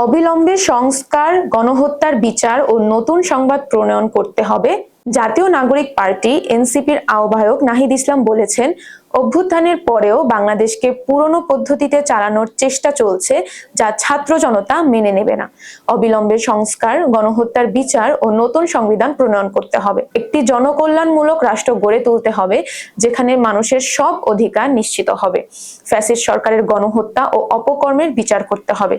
অবিলম্বে সংস্কার, গণহত্যার বিচার ও নতুন সংবাদ প্রণয়ন করতে হবে, জাতীয় নাগরিক পার্টি, এনসিপির আহ্বায়ক নাহিদ ইসলাম বলেছেন অভ্যুত্থানের পরেও বাংলাদেশকে পুরনো পদ্ধতিতে চালানোর চেষ্টা চলছে, যা ছাত্র জনতা মেনে নেবে না। অবিলম্বে সংস্কার, গণহত্যার বিচার ও নতুন সংবিধান প্রণয়ন করতে হবে। একটি জনকল্যাণমূলক রাষ্ট্র গড়ে তুলতে হবে, যেখানে মানুষের সব অধিকার নিশ্চিত হবে। ফ্যাসিস্ট সরকারের গণহত্যা ও অপকর্মের বিচার করতে হবে।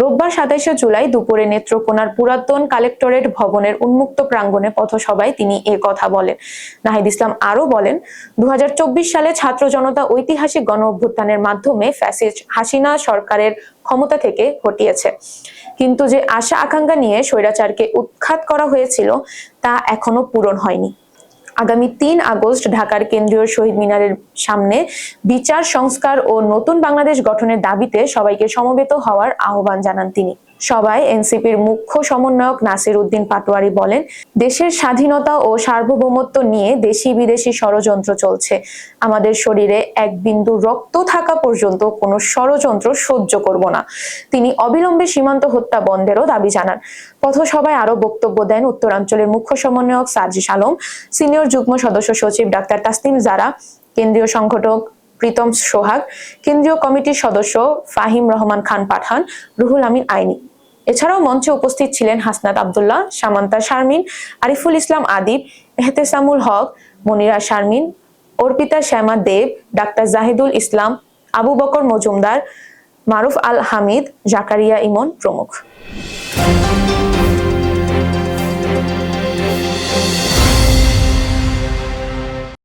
রোববার সাতাইশে জুলাই দুপুরে নেত্রকোনার পুরাতন কালেক্টরেট ভবনের উন্মুক্ত প্রাঙ্গণে পথসভায় তিনি এ কথা বলেন। নাহিদ ইসলাম আরও বলেন দু হাজার চব্বিশ সালে ছাত্র জনতা ঐতিহাসিক গণ অভ্যুত্থানের মাধ্যমে ফ্যাসিস্ট হাসিনা সরকারের ক্ষমতা থেকে হটিয়েছে। কিন্তু যে আশা আকাঙ্ক্ষা নিয়ে স্বৈরাচারকে উৎখাত করা হয়েছিল, তা এখনও পূরণ হয়নি। আগামী তিন আগস্ট ঢাকার কেন্দ্রীয় শহীদ মিনারের সামনে বিচার, সংস্কার ও নতুন বাংলাদেশ গঠনের দাবিতে সবাইকে সমবেত হওয়ার আহ্বান জানান তিনি। সবাই এনসিপির মুখ্য সমন্বয়ক নাসির উদ্দিন পাটোয়ারি বলেন, দেশের স্বাধীনতা ও সার্বভৌমত্ব নিয়ে দেশি বিদেশি ষড়যন্ত্র চলছে। আমাদের শরীরে এক বিন্দু রক্ত থাকা পর্যন্ত কোনো ষড়যন্ত্র সহ্য করব না। তিনি অবিলম্বে সীমান্ত হত্যা বন্ধেরও দাবি জানান। পথসভায় আরও বক্তব্য দেন উত্তরাঞ্চলের মুখ্য সমন্বয়ক সার্জিস আলম, সিনিয়র যুগ্ম সদস্য সচিব ডাক্তার তাসনিম জারা, কেন্দ্রীয় সংগঠক প্রীতম সোহাগ, কেন্দ্রীয় কমিটির সদস্য ফাহিম রহমান খান পাঠান, রুহুল আমিন আইনি। এছাড়াও মঞ্চে উপস্থিত ছিলেন হাসনাত আবদুল্লাহ, সামান্তা শারমিন, আরিফুল ইসলাম আদিব, এহতেসামুল হক, মনিরা শারমিন, অর্পিতা শ্যামা দেব, ডাক্তার জাহিদুল ইসলাম, আবু বকর মজুমদার, মারুফ আল হামিদ, জাকারিয়া ইমন প্রমুখ।